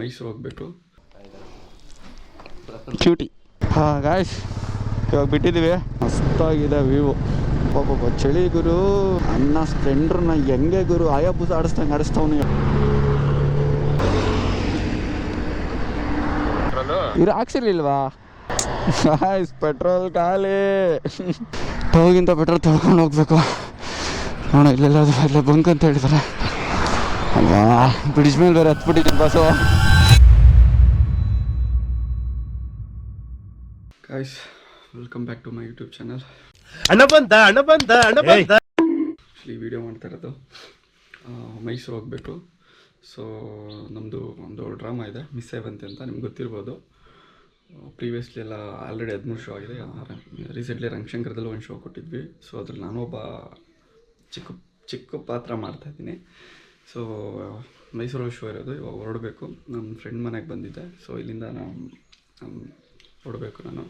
ಮೈಸೂರು ಹೋಗಬೇಕು. ಚೂಟಿ ಹಾಂ ಗಾಯ್ಸ್ ಇವಾಗ ಬಿಟ್ಟಿದ್ದೀವಿ. ಮಸ್ತಾಗಿದೆ ವ್ಯೂ ಪಾಪ ಚಳಿ ಗುರು. ಅನ್ನ ಸ್ಪ್ಲೆಂಡ್ರನ್ನ ಹೆಂಗೆ ಗುರು? ಆಯಾ ಬುಸ ಆಡಿಸ್ದಂಗೆ ಆಡಿಸ್ತಾವನು. ಇವ್ರು ಹಾಕ್ಸಿರ್ಲಿಲ್ವಾ? ಗಾಯ್ಸ್ ಪೆಟ್ರೋಲ್ ಖಾಲಿ. ಹೋಗಿಂತ ಪೆಟ್ರೋಲ್ ತೊಳ್ಕೊಂಡು ಹೋಗ್ಬೇಕು. ನೋಡ, ಇಲ್ಲೆಲ್ಲ ಇಲ್ಲೇ ಬಂಕ್ ಅಂತ ಹೇಳಿದಾರೆ. ಅಲ್ವಾ? ಬ್ರಿಡ್ಜ್ ಮೇಲೆ ಬೇರೆ ಹತ್ಬಿಟ್ಟಿದ್ದೀನಿ bus guys welcome back to my YouTube channel ಅಣ್ಣ ಬಂದ ಅಣ್ಣ ಬಂದ ಅಣ್ಣ ಬಂದ ಆ್ಯಕ್ಚುಲಿ ವಿಡಿಯೋ ಮಾಡ್ತಾ ಇರೋದು ಮೈಸೂರು ಹೋಗಬೇಕು. ಸೊ ನಮ್ಮದು ಒಂದು ಡ್ರಾಮಾ ಇದೆ ಮಿಸ್ ಬಂತೆ ಅಂತ ನಿಮ್ಗೆ ಗೊತ್ತಿರ್ಬೋದು. ಪ್ರೀವಿಯಸ್ಲಿ ಎಲ್ಲ ಆಲ್ರೆಡಿ ಹದಿಮೂರು ಶೋ ಆಗಿದೆ. ರೀಸೆಂಟ್ಲಿ ರಂಗಶಂಕರದಲ್ಲಿ ಒಂದು ಶೋ ಕೊಟ್ಟಿದ್ವಿ. ಸೊ ಅದ್ರಲ್ಲಿ ನಾನು ಒಬ್ಬ ಚಿಕ್ಕ ಚಿಕ್ಕ ಪಾತ್ರ ಮಾಡ್ತಾಯಿದ್ದೀನಿ ಸೊ ಮೈಸೂರಲ್ಲಿ ಶೋ ಇರೋದು ಇವಾಗ ಹೊರಡಬೇಕು. ನಮ್ಮ ಫ್ರೆಂಡ್ ಮನೆಗೆ ಬಂದಿದ್ದೆ. ಸೊ ಇಲ್ಲಿಂದ ನಾನು ಹೊರಡಬೇಕು ನಾನು.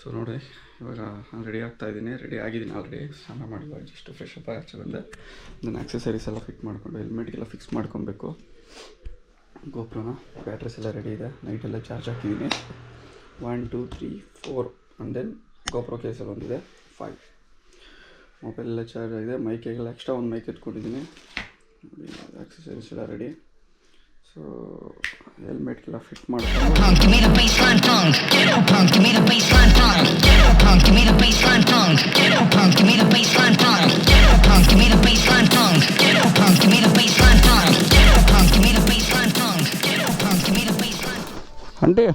ಸೊ ನೋಡಿ, ಇವಾಗ ರೆಡಿ ಆಗ್ತಾ ಇದ್ದೀನಿ. ರೆಡಿ ಆಗಿದ್ದೀನಿ ಆಲ್ರೆಡಿ ಸ್ನಾನ ಮಾಡಿ ಇವಾಗ ಜಸ್ಟ್ ಫ್ರೆಶ್ ಅಪ್ ಆಚೆ ಬಂದೆ. ನನ್ನ ಆಕ್ಸೆಸರೀಸ್ ಎಲ್ಲ ಫಿಟ್ ಮಾಡಿಕೊಂಡು ಹೆಲ್ಮೆಟ್ಗೆಲ್ಲ ಫಿಕ್ಸ್ ಮಾಡ್ಕೊಬೇಕು. ಗೋಪ್ರನ ಬ್ಯಾಟ್ರೀಸ್ ಎಲ್ಲ ರೆಡಿ ಇದೆ. ನೈಟೆಲ್ಲ ಚಾರ್ಜ್ ಹಾಕಿದ್ದೀನಿ. One two three four and then GoPro ಕೇಸಲ್ಲಿ ಒಂದಿದೆ. ಫೈವ್ ಮೊಬೈಲ್ ಎಲ್ಲ ಚಾರ್ಜ್ ಆಗಿದೆ. ಮೈಕೆಗೆಲ್ಲ ಎಕ್ಸ್ಟ್ರಾ ಒಂದು ಮೈಕ್ ಎತ್ಕೊಂಡಿದ್ದೀನಿ ಆಕ್ಸೆಸರೀಸ್ ಎಲ್ಲ ರೆಡಿ ಸೊ ಹೆಲ್ಮೆಟ್ಗೆಲ್ಲ ಫಿಟ್ ಮಾಡ್ಕೊಂಡು Punk, give me the baseline punk. Punk, give me the baseline punk. Punk, give me the baseline punk. Punk, give me the baseline punk. Punk, give me the baseline punk. Punk, give me the baseline punk. Punk, give me the baseline punk. Punk, give me the baseline. Aunty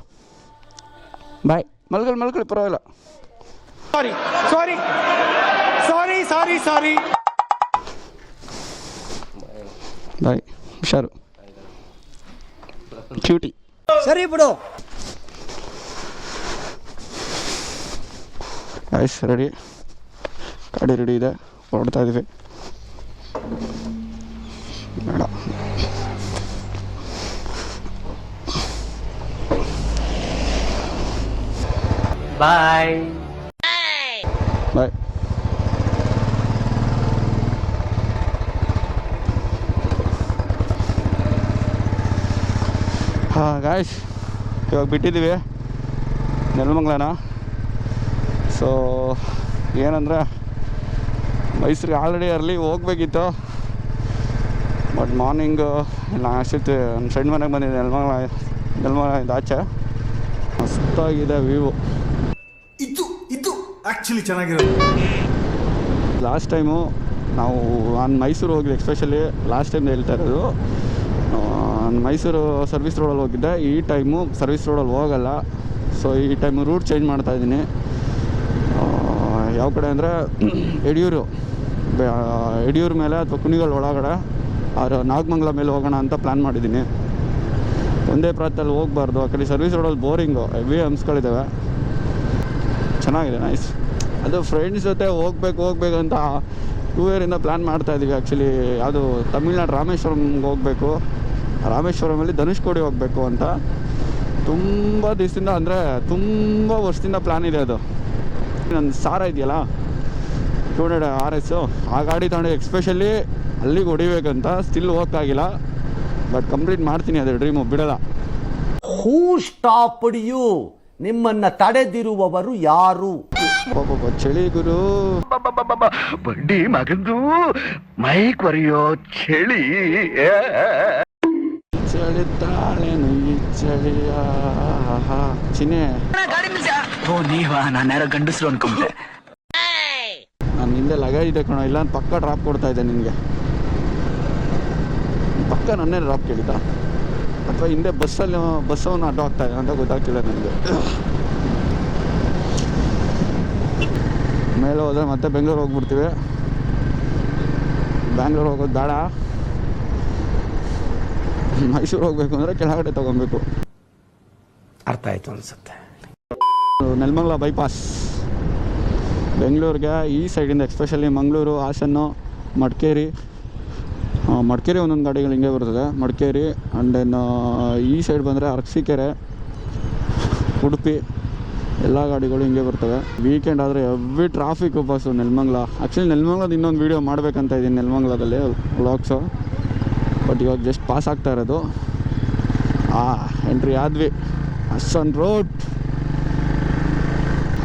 ಬಾಯ್ ಮಲ್ಕೊಳ್ಳಿ ಮಲ್ಕೊಳ್ಳಿ ಪರವಾಗಿಲ್ಲ ಸಾರಿ ಸಾರಿ ಸಾರಿ ಸಾರಿ ಸಾರಿ ಬಾಯ್ ಹುಷಾರು cutie ಸರಿ ಬಿಡು. ಆಯ್ಸ್ ready ಗಾಡಿ ready ಇದೆ. ಹೊರಡ್ತಾ ಇದೀವಿ ಬೇಡ. ಬಾಯ್ ಹಾಂ ಗಾಯ್ಸ್ ಇವಾಗ ಬಿಟ್ಟಿದ್ದೀವಿ ನೆಲಮಂಗ್ಲನ? ಸೊ ಏನಂದರೆ ಮೈಸೂರಿಗೆ ಆಲ್ರೆಡಿ ಅರ್ಲಿ ಹೋಗ್ಬೇಕಿತ್ತು. ಬಟ್ ಮಾರ್ನಿಂಗು ನಾನು ಅಷ್ಟೊತ್ತು ನನ್ನ ಫ್ರೆಂಡ್ ಮನೆಗೆ ಬಂದಿದ್ದೆ ನೆಲಮಂಗ್ಲ ನೆಲಮಂಗ್ಲಿಂದ ಆಚೆ. ಮಸ್ತಾಗಿದೆ ವ್ಯೂ ಇದು ಇದು ಆ್ಯಕ್ಚುಲಿ ಚೆನ್ನಾಗಿರೋದು. ಲಾಸ್ಟ್ ಟೈಮು ನಾವು ನಾನು ಮೈಸೂರು ಹೋಗಿದ್ದೆ ಎಕ್ಸ್ಪೆಷಲಿ ಲಾಸ್ಟ್ ಟೈಮ್ ಹೇಳ್ತಾ ಇರೋದು. ಮೈಸೂರು ಸರ್ವಿಸ್ ರೋಡಲ್ಲಿ ಹೋಗಿದ್ದೆ. ಈ ಟೈಮು ಸರ್ವಿಸ್ ರೋಡಲ್ಲಿ ಹೋಗಲ್ಲ. ಸೊ ಈ ಟೈಮು ರೂಟ್ ಚೇಂಜ್ ಮಾಡ್ತಾ ಇದ್ದೀನಿ. ಯಾವ ಕಡೆ ಅಂದರೆ ಯಡಿಯೂರು ಯಡಿಯೂರು ಮೇಲೆ ಅಥವಾ ಕುಣಿಗಲ್ ಒಳಗಡೆ ಆದ್ರೆ ನಾಗಮಂಗಲ ಮೇಲೆ ಹೋಗೋಣ ಅಂತ ಪ್ಲ್ಯಾನ್ ಮಾಡಿದ್ದೀನಿ. ಒಂದೇ ಪ್ರಾಂತದಲ್ಲಿ ಹೋಗಬಾರ್ದು. ಆ ಕಡೆ ಸರ್ವಿಸ್ ರೋಡಲ್ಲಿ ಬೋರಿಂಗು ಹೆವಿ ಹಂಸ್ಗಳಿದ್ದಾವೆ ಚೆನ್ನಾಗಿದೆ ನೈಸ್ ಅದು ಫ್ರೆಂಡ್ಸ್ ಜೊತೆ ಹೋಗ್ಬೇಕು ಹೋಗ್ಬೇಕು ಅಂತ ಟೂ ಇಯರಿಂದ ಪ್ಲ್ಯಾನ್ ಮಾಡ್ತಾ ಇದ್ದೀವಿ ಆ್ಯಕ್ಚುಲಿ ಯಾವುದು, ತಮಿಳ್ನಾಡು ರಾಮೇಶ್ವರಂಗೆ ಹೋಗಬೇಕು. ರಾಮೇಶ್ವರಮಲ್ಲಿ ಧನುಷ್ಕೋಡಿ ಹೋಗಬೇಕು ಅಂತ ತುಂಬ ದಿವಸದಿಂದ ಅಂದರೆ ತುಂಬ ವರ್ಷದಿಂದ ಪ್ಲ್ಯಾನ್ ಇದೆ ಅದು. ನನ್ನ ಸಾರ ಇದೆಯಲ್ಲ ಟೂ ಹಂಡ್ರೆಡ್ ಆರ್ ಎಸ್ಸು ಆ ಗಾಡಿ ತಗೊಂಡು ಎಕ್ಸ್ಪೆಷಲಿ ಅಲ್ಲಿಗೆ ಹೊಡಿಬೇಕಂತ ಸ್ಟಿಲ್ ಹೋಗೋಕ್ಕಾಗಿಲ್ಲ ಬಟ್ ಕಂಪ್ಲೀಟ್ ಮಾಡ್ತೀನಿ ಅದು ಡ್ರೀಮು ಬಿಡಲ್ಲ. ಹೂ ಸ್ಟಾಪ್ಡ್ ಯು ನಿಮ್ಮನ್ನ ತಡೆದಿರುವವರು ಯಾರು? ಚಳಿ ಗುರು. ಬಡ್ಡಿ ಮಗಂದು ಮೈಕ್ ಬರೆಯೋ ಚಳಿ. ಚಳಿ ತಾಳೇನು ಈ ಚಳಿಯ ನೀವಾ? ನಾನು ಯಾರೋ ಗಂಡಸ್ರು ಅನ್ಕೊಂಡೆ ನಾನು ಹಿಂದೆ ಲಗ ಇದೆ ಕಣ. ಇಲ್ಲ ಪಕ್ಕ ಡ್ರಾಪ್ ಕೊಡ್ತಾ ಇದ್ದೆ ನಿನಗೆ. ಪಕ್ಕ ನನ್ನೇ ಡ್ರಾಪ್ ಕೇಳಿದ್ದ. ಅಥವಾ ಹಿಂದೆ ಬಸ್ಸಲ್ಲಿ ಬಸ್ಸವನ್ನ ಅಡ್ಡ ಆಗ್ತಾ ಇದೆ ಅಂತ ಗೊತ್ತಾಗ್ತಿಲ್ಲ ನನಗೆ. ಮೇಲೆ ಹೋದ್ರೆ ಮತ್ತೆ ಬೆಂಗಳೂರು ಹೋಗ್ಬಿಡ್ತೀವಿ. ಬ್ಯಾಂಗ್ಳೂರು ಹೋಗೋದು ಬೇಡ. ಮೈಸೂರು ಹೋಗ್ಬೇಕು ಅಂದರೆ ಕೆಳಗಡೆ ತೊಗೊಬೇಕು. ಅರ್ಥ ಆಯ್ತು ಅನ್ಸುತ್ತೆ. ನೆಲಮಂಗ್ಲ ಬೈಪಾಸ್. ಬೆಂಗಳೂರಿಗೆ ಈ ಸೈಡಿಂದ ಎಕ್ಸ್ಪೆಷಲಿ ಮಂಗಳೂರು ಹಾಸನ್ನು ಮಡಿಕೇರಿ. ಮಡಿಕೇರಿ ಒಂದೊಂದು ಗಾಡಿಗಳು ಹಿಂಗೆ ಬರ್ತದೆ. ಮಡಿಕೇರಿ ಆ್ಯಂಡ್ ದೆನ್ ಈ ಸೈಡ್ ಬಂದರೆ ಅರಸೀಕೆರೆ ಉಡುಪಿ ಎಲ್ಲ ಗಾಡಿಗಳು ಹಿಂಗೆ ಬರ್ತವೆ. ವೀಕೆಂಡ್ ಆದರೆ every traffic bus Nelamangala. Actually ನೆಲಮಂಗ್ಲದ ಇನ್ನೊಂದು ವೀಡಿಯೋ ಮಾಡಬೇಕಂತ ಇದ್ದೀನಿ ನೆಲಮಂಗ್ಲದಲ್ಲಿ ವ್ಲಾಗ್ಸು ಬಟ್ ಇವಾಗ ಜಸ್ಟ್ ಪಾಸ್ ಆಗ್ತಾ ಇರೋದು. ಆ ಎಂಟ್ರಿ ಆದ್ವಿ. ಅಸ್ಸನ್ ರೋಡ್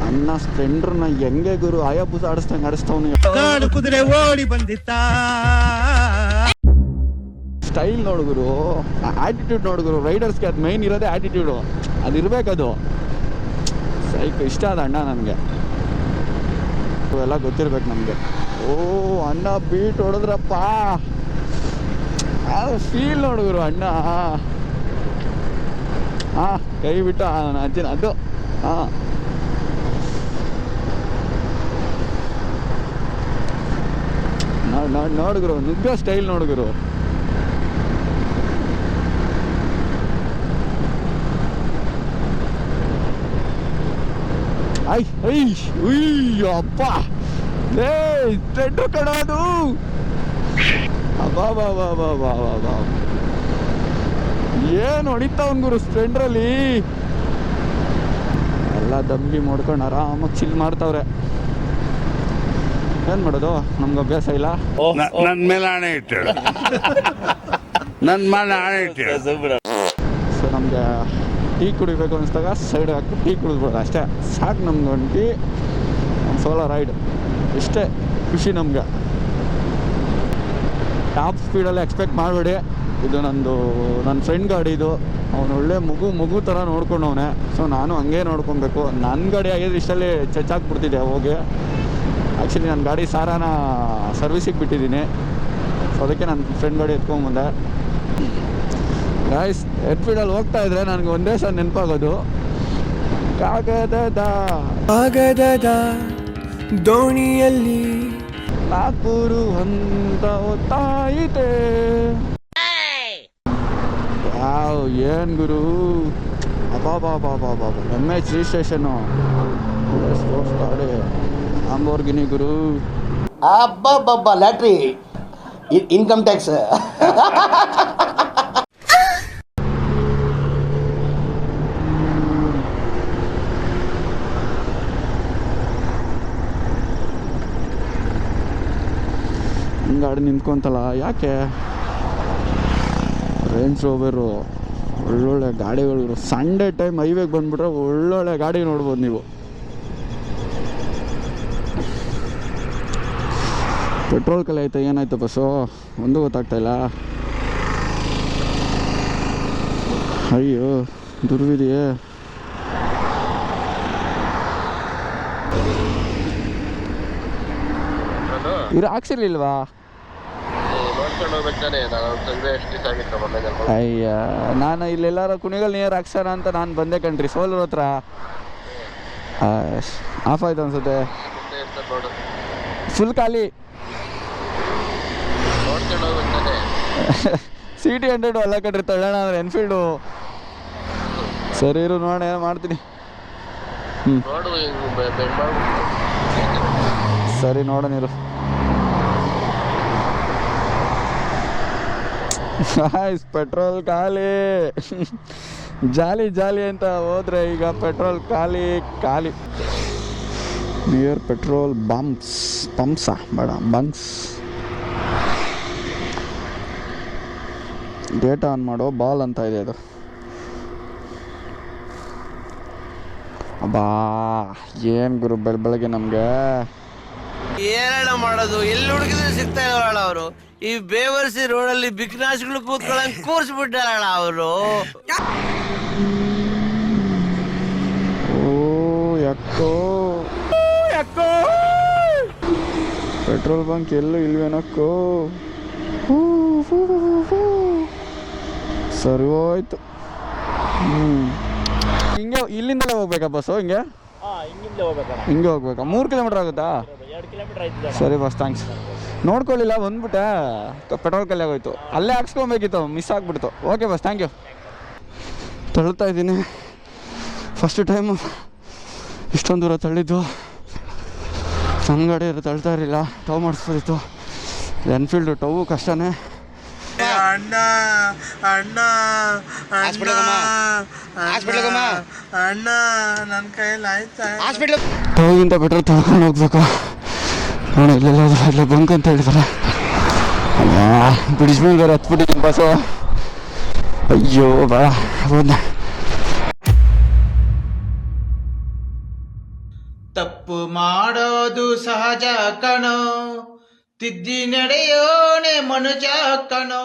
ಅನ್ನ ಸ್ಪೆಂಡ್ರನ್ನ ಹೆಂಗೆ ಗುರು? ಆಯಾಬುಸ ಆಡಿಸ್ದಂಗೆ ಆಡಿಸ್ತವನು. ಕುದುರೆ ಓಡಿ ಬಂದಿತ್ತ? ಸ್ಟೈಲ್ ನೋಡು ಗುರು. ಆಟಿಟ್ಯೂಡ್ ನೋಡು ಗುರು. ರೈಡರ್ಸ್ಗೆ ಅದು ಮೈನ್ ಇರೋದೇ ಆಟಿಟ್ಯೂಡು ಅದು ಇರಬೇಕದು. ಸೈಕ್ ಇಷ್ಟ ಅದ ಅಣ್ಣ ನನಗೆ. ಎಲ್ಲ ಗೊತ್ತಿರ್ಬೇಕು ನಮಗೆ ಓ ಅಣ್ಣ ಬೀಟ್ ಹೊಡೆದ್ರಪ್ಪ. ಫೀಲ್ ನೋಡು ಗುರು, ಅಣ್ಣ. ಹಾಂ ಕೈ ಬಿಟ್ಟು ಅಜ್ಜಿನ ಅದು. ಹಾಂ ನೋಡಿ ನೋಡುಗರು ನುಗ್ಗೋ ಸ್ಟೈಲ್ ನೋಡುಗರು ಐ ಐ ಉಯ್ ಏ ಲೇ ಸ್ಟ್ರೆಂಡ್ರು ಕಣೋದು ಅಬ್ಬಾ ಬಾ ಬಾ ಬಾ ಬಾ ಬಾ ಬಾ ಏನು ಹೊಡಿತಾವನ್ ಗುರು ಸ್ಪ್ಲೆಂಡ್ರಲ್ಲಿ? ಎಲ್ಲ ದಂಬಿ ಮಾಡ್ಕೊಂಡು ಆರಾಮಾಗಿ ಚಿಲ್ ಮಾಡ್ತಾವ್ರೆ. ಏನು ಮಾಡೋದು? ನಮ್ಗೆ ಅಭ್ಯಾಸ ಇಲ್ಲ? ನನ್ ಮೇಲೆ ಆಣೆ ಇಟ್ಟು ನನ್ ಮೇಲೆ ಆಣೆ ಇಟ್ಟು ಸೊ ನಮಗೆ ಟೀ ಕುಡಿಬೇಕು ಅನಿಸ್ದಾಗ ಸೈಡ್ ಹಾಕಿ ಟೀ ಕುಡಿದ್ಬಿಡೋದು ಅಷ್ಟೇ. ಸಾಕು ನಮ್ಗೆ ಒಂದು ಟೀ ಸೋಲೋ ರೈಡ್ ಇಷ್ಟೇ. ಖುಷಿ ನಮ್ಗೆ. ಟಾಪ್ ಸ್ಪೀಡಲ್ಲಿ ಎಕ್ಸ್ಪೆಕ್ಟ್ ಮಾಡಬೇಡಿ. ಇದು ನಂದು ನನ್ನ ಫ್ರೆಂಡ್ ಗಾಡಿ ಇದು. ಅವನು ಒಳ್ಳೆ ಮಗು ಮಗು ಥರ ನೋಡ್ಕೊಂಡವನೆ. ಸೊ ನಾನು ಹಂಗೆ ನೋಡ್ಕೊಬೇಕು. ನನ್ನ ಗಾಡಿ ಆಗಿದ್ರೆ ಇಷ್ಟಲ್ಲಿ ಚಚ್ಚಾಕ್ಬಿಡ್ತಿದ್ದೆ ಹೋಗಿ. ಆ್ಯಕ್ಚುಲಿ ನನ್ನ ಗಾಡಿ ಸಾರಾನ ಸರ್ವಿಸಿಗೆ ಬಿಟ್ಟಿದ್ದೀನಿ. ಸೊ ಅದಕ್ಕೆ ನನ್ನ ಫ್ರೆಂಡ್ ಗಾಡಿ ಎತ್ಕೊಂಬಂದೆ ಗಾಯ್ಸ್ ಎಡ್ಫೀಡಲ್ಲಿ ಹೋಗ್ತಾ ಇದ್ರೆ ನನಗೆ ಒಂದೇ ಸಲ ನೆನಪಾಗೋದು. ಕಾಗದದ. ಕಾಗದದ ದೋಣಿಯಲ್ಲಿ ಅಂತ ಒತ್ತಾಯಿತೆ ವಾವ್, ಏನ್ ಗುರು? ಅಬಾ ಬಾ ಬಾಬಾ ಎಂ ಎಚ್ ಗಾಡಿ ಆಂಬೋರ್ಗಿನಿ ಗುರು. ಅಬ್ಬಬ್ಬಬ್ಬ, ಲ್ಯಾಟ್ರಿ. Income tax. ಗಾಡಿ ನಿಂತ್ಕೊಂತಲ್ಲ, ಯಾಕೆ? ರೇಂಜ್ ರೋವರು ಒಳ್ಳೊಳ್ಳೆ ಗಾಡಿಗಳು. ಸಂಡೇ ಟೈಮ್ ಹೈವೇಗೆ ಬಂದ್ಬಿಟ್ರೆ ಒಳ್ಳೊಳ್ಳೆ ಗಾಡಿ ನೋಡ್ಬೋದು ನೀವು. ಪೆಟ್ರೋಲ್ ಕಲೆ ಆಯ್ತಾ ಏನಾಯ್ತು ಬಸ್ಸು ಒಂದು ಗೊತ್ತಾಗ್ತಾ ಇಲ್ಲ. ಅಯ್ಯೋ, ದುರ್ವಿಧಿಯೇ. ಇವ್ರು ಹಾಕ್ಸಿರ್ಲಿಲ್ವಾ? ಅಯ್ಯ ನಾನು ಇಲ್ಲೆಲ್ಲಾರ ಕುಣಿಗಲ್ ನೀರು ಹಾಕ್ಸೋಣ ಅಂತ ನಾನು ಬಂದೆ ಕಣ್ರಿ ಸೋಲೂರ್ ಹತ್ರ. ಆಫ್ ಆಯ್ತು ಅನ್ಸುತ್ತೆ. ಫುಲ್ ಖಾಲಿ. ಸಿ ಟಿ ಹಂಡ್ರೆಡು ಅಲ್ಲ ಕಣ್ರಿ ತಳ್ಳೋಣ ಅಂದ್ರೆ ಎನ್ಫೀಲ್ಡು ಸರಿ ಇರು ನೋಡೋಣ ಏನು ಮಾಡ್ತೀನಿ. ಹ್ಞೂ ಸರಿ ನೋಡೋಣ ಇರು. ಆಯ್ಸ್ ಪೆಟ್ರೋಲ್ ಖಾಲಿ. ಜಾಲಿ ಜಾಲಿ ಅಂತ ಹೋದ್ರೆ ಈಗ ಪೆಟ್ರೋಲ್ ಖಾಲಿ ಖಾಲಿ. ನಿಯರ್ ಪೆಟ್ರೋಲ್ ಬಂಪ್ಸ್ ಪಂಪ್ಸಾ ಬೇಡ ಬಂಕ್ಸ್ ಡೇಟಾ ಆನ್ ಮಾಡೋ ಬಾಲ್ ಅಂತ ಇದೆ ಅದು. ಅಬ್ಬಾ, ಏನ್ ಗುರು ಬೆಳ ಬೆಳಗ್ಗೆ ನಮಗೆ? ಏನೇಳ ಮಾಡೋದು, ಎಲ್ಲಿ ಹುಡುಕಿದ್ರೆ ಸಿಗ್ತಾ ಇಲ್ಲ ಅವರು? ಈ ಬೇವರ್ಸಿ ರೋಡಲ್ಲಿ ಬಿಕ್ನಾಶ್ಗಳು ಕೂತ್ಕೊಳ್ಳಂಗ್ ಕೂರ್ಸ್ಬಿಟ್ಟಾರಣ ಅವರು. ಓ ಯಾಕೋ? ಯಾಕೋ? ಪೆಟ್ರೋಲ್ ಬಂಕ್ ಎಲ್ಲೂ ಇಲ್ವೇನಕ್ಕೋ. ಸರಿ ಹೋಯ್ತು. ಹ್ಮ್. ಹಿಂಗೆ ಇಲ್ಲಿಂದಲೇ ಹೋಗ್ಬೇಕಾ ಬಸ್ಸು ಹಿಂಗೆ? ಹಿಂಗೆ ಹೋಗ್ಬೇಕಾ? ಮೂರು ಕಿಲೋಮೀಟರ್ ಆಗುತ್ತಾ? ಸರಿ ಬಸ್ ಥ್ಯಾಂಕ್ಸ್ ನೋಡ್ಕೊಳ್ಳಿಲ್ಲ ಬಂದ್ಬಿಟ್ಟೆ. ಪೆಟ್ರೋಲ್ ಕಲ್ಲಿ ಆಗೋಯ್ತು ಅಲ್ಲೇ ಹಾಕ್ಸ್ಕೊಬೇಕಿತ್ತು ಮಿಸ್ ಆಗ್ಬಿಡ್ತು. ಓಕೆ ಬಸ್ ಥ್ಯಾಂಕ್ ಯು ತಳ್ತಾ ಇದ್ದೀನಿ. ಫಸ್ಟ್ ಟೈಮು ಇಷ್ಟೊಂದು ದೂರ ತಳ್ಳಿದ್ದು. ನನ್ನ ಗಾಡಿ ಅದು ತಳ್ತಾ ಇರಲಿಲ್ಲ ಟವ್ ಮಾಡಿಸ್ಬೋದಿತ್ತು. ಎನ್ಫೀಲ್ಡು ಟವು ಕಷ್ಟನೇ. ಅಣ್ಣ ಅಣ್ಣ ಅಣ್ಣ ನನ್ನ ಕೈಯಲ್ಲಿ ಆಯ್ತಾ? ಹೋಗಿಂತ ಬೆಟ್ರ್ ತಳ್ಕೊಂಡು ಹೋಗ್ಬೇಕು. ನೋಡಿ, ಇಲ್ಲೆಲ್ಲ ಇಲ್ಲೇ ಬಂಕ್ ಅಂತ ಹೇಳಿದಾರೆ ಬಿಡಿಸ್ಮೇಲೆ ಬೇರೆ ಹತ್ಬಿಟ್ಟಿದ್ದೀನಿ ಬಸ್ಸು ಅಯ್ಯೋ, ಬಾ ಹೋದ ತಪ್ಪು ಮಾಡೋದು ಸಹಜ ಕಣೋ. ತಿದ್ದಿ ನಡೆಯೋನೆ ಮನುಜ ಕಣೋ.